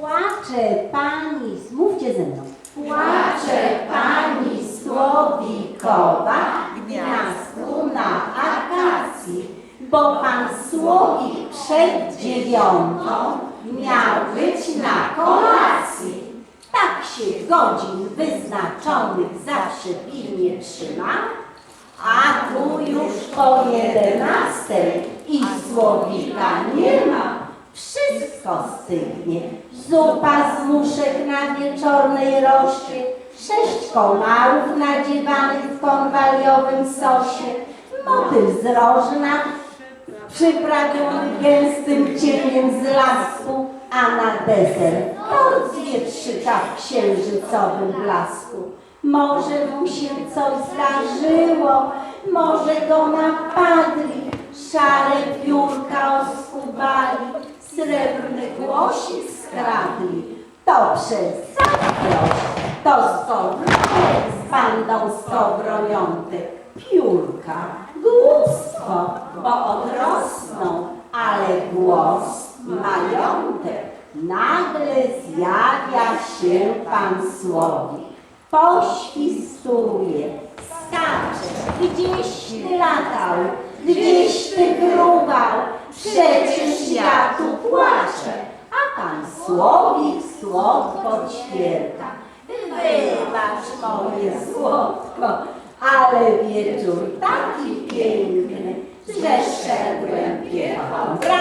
Płacze pani, mówcie ze mną. Płacze pani Słowikowa gniazdu na akacji, Bo pan Słowik przed dziewiątą miał być na kolacji. tak się godzin wyznaczonych zawsze pilnie trzyma, a tu już po jedenastej i ma. Wszystko stygnie. Zupa z muszek na wieczornej roście, sześć komarów nadziewanych w konwaliowym sosie, motyl z rożna przyprawiony gęstym cieniem z lasku, a na deser tort z wietrzyka w księżycowym blasku. Może mu się coś zdarzyło, może go napadli, szare piórka oskubali, głosik skradli. To przez zazdrość, to skowronek z bandą skowroniątek. Piórka, głupstwo, bo odrosną, ale głos majątek. Nagle zjawia się pan Słowik, poświstuje, skacze, gdzieś ty latał, gdzieś ty fruwał, przecież ja tu pan Słowik słodko ćwierka. Wybacz moje słodko, ale wieczór taki piękny, że szedłem piechą.